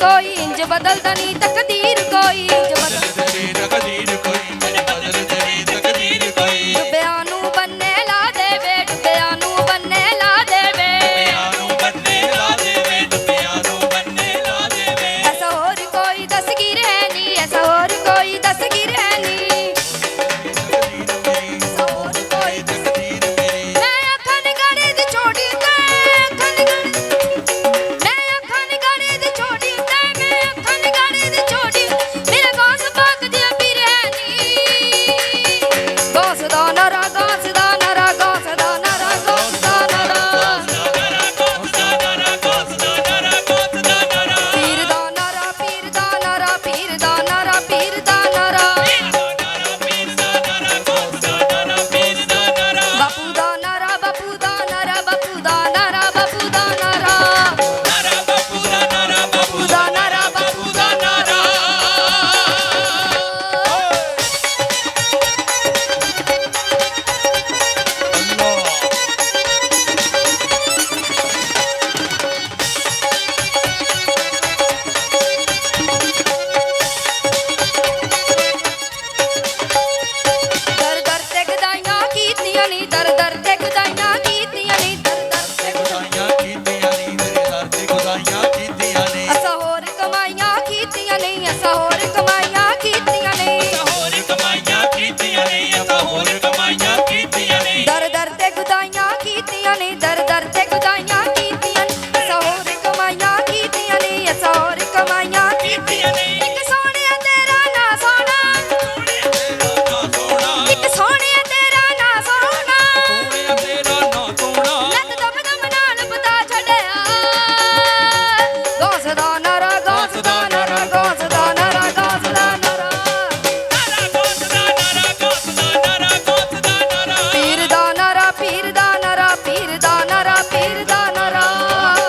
ਕੋਈ ਇੰਜ ਬਦਲਦਾ ਨਹੀਂ ਤਕਦੀਰ ਕੋਈ ਇੰਜ ਬਦਲ